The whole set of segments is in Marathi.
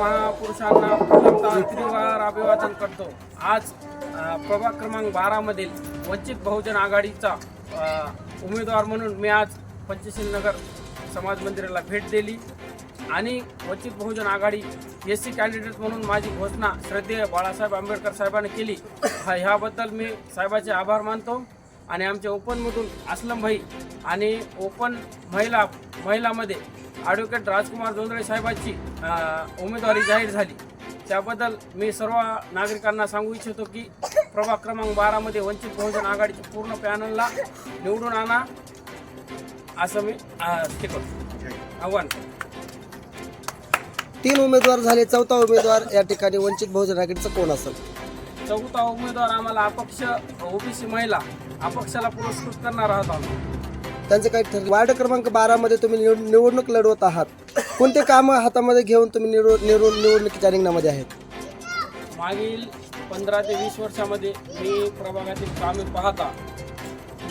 महापुरुषांना प्रथमतः त्रिवार अभिवादन करतो. आज प्रभाग क्रमांक बारामधील वंचित बहुजन आघाडीचा उमेदवार म्हणून मी आज पंचशील नगर समाज मंदिराला भेट दिली. आणि Vanchit Bahujan Aghadi S C candidate म्हणून माझी घोषणा श्रद्धेय बाळासाहेब आंबेडकर साहेबांनी केली. ह्याबद्दल मी साहेबाचे आभार मानतो. आणि आमच्या ओपनमधून असलम भाई आणि ओपन महिला महिलामध्ये ॲडव्होकेट राजकुमार जोंधळे साहेबांची उमेदवारी जाहीर झाली. त्याबद्दल मी सर्व नागरिकांना सांगू इच्छितो की प्रभाग क्रमांक बारामध्ये वंचित बहुजन आघाडीच्या पूर्ण पॅनलला निवडून आणा असं मी हे करतो. आव्हान. तीन उमेदवार झाले चौथा उमेदवार या ठिकाणी वंचित बहुजन आघाडीचा कोण असेल? चौथा उमेदवार आम्हाला अपक्ष ओबीसी महिला अपक्षाला पुरस्कृत करणार आहोत आम्ही. त्यांचं काही ठरलं वार्ड क्रमांक बारामध्ये तुम्ही निवड- निवडणूक लढवत आहात. कोणते कामं हातामध्ये घेऊन तुम्ही निवड निवड निवडणुकीच्या रिंगणामध्ये आहेत? मागील पंधरा ते वीस वर्षामध्ये मी प्रभागातील कामे पाहता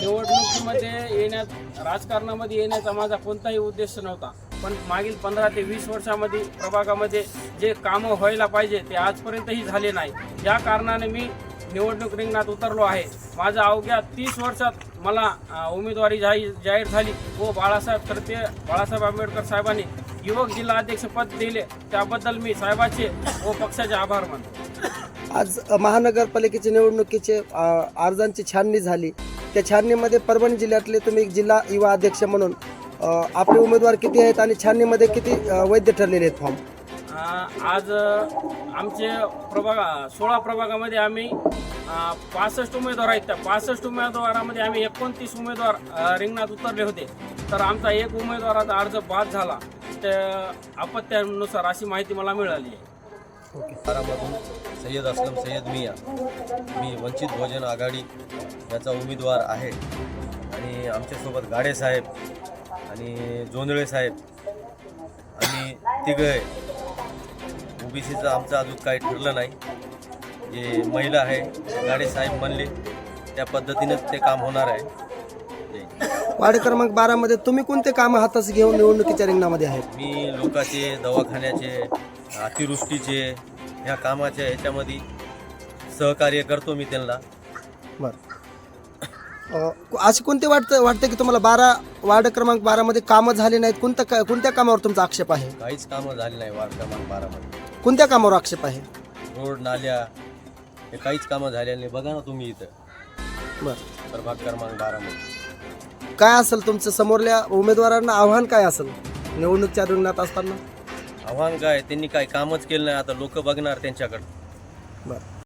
निवडणुकीमध्ये येण्यात राजकारणामध्ये येण्याचा माझा कोणताही उद्देश नव्हता. पण मागील पंधरा ते वीस वर्षामध्ये प्रभागामध्ये जे कामं व्हायला पाहिजे ते आजपर्यंतही झाले नाही. या कारणाने मी निवडणूक रिंगणात उतरलो आहे. माझ्या अवघ्या तीस वर्षात मला उमेदवारी जाहीर जाहीर झाली. व बाळासाहेब तर्फे बाळासाहेब आंबेडकर साहेबांनी युवक जिल्हा अध्यक्षपद दिले. त्याबद्दल मी साहेबाचे व पक्षाचे आभार मानतो. आज महानगरपालिकेच्या निवडणुकीचे अर्जांची छाननी झाली. त्या छाननीमध्ये परभणी जिल्ह्यातले तुम्ही एक जिल्हा युवा अध्यक्ष म्हणून आपले उमेदवार किती आहेत आणि छाननीमध्ये किती वैध ठरलेले आहेत फॉर्म? आज आमचे प्रभाग सोळा प्रभागामध्ये आम्ही पासष्ट उमेदवार आहेत त्या. पासष्ट उमेदवारामध्ये आम्ही एकोणतीस उमेदवार रिंगणात उतरले होते. तर आमचा एक उमेदवाराचा अर्ज बाद झाला. त्या अपत्यानुसार अशी माहिती मला मिळाली. आहे बारामधून सय्यद असलम सय्यद मिया. मी वंचित बहुजन आघाडी याचा उमेदवार आहे. आणि आमच्यासोबत गाडे साहेब आणि जोंधळे साहेब आणि तिघं. ओबीसीचं आमचं अजून काही ठरलं नाही. जे महिला आहे गाडे साहेब म्हणले त्या पद्धतीनंच ते काम होणार आहे. वार्ड क्रमांक बारामध्ये तुम्ही कोणते कामं हातास घेऊन निवडणुकीच्या रिंगणामध्ये आहेत? मी लोकांचे दवाखान्याचे अतिवृष्टीचे ह्या कामाच्या ह्याच्यामध्ये सहकार्य करतो मी त्यांना. बरं. असे कोणते वाटतं वाटतं की तुम्हाला बारा वार्ड क्रमांक बारामध्ये कामं झाले नाहीत? कोणत्या का- कोणत्या कामावर तुमचा आक्षेप आहे? काहीच कामं झाली नाही वार्ड क्रमांक बारामध्ये कोणत्या कामावर आक्षेप आहे? रोड नाल्या हे काहीच कामं झालेली नाही. बघा ना तुम्ही इथं. बरं. प्रभाग क्रमांक बारामध्ये काय असेल तुमचं समोरल्या उमेदवारांना आव्हान काय असेल? निवडणूकच्या रिंगणात असताना? आव्हान काय? त्यांनी काही कामच केलं नाही. आता लोक बघणार त्यांच्याकडं. बरं.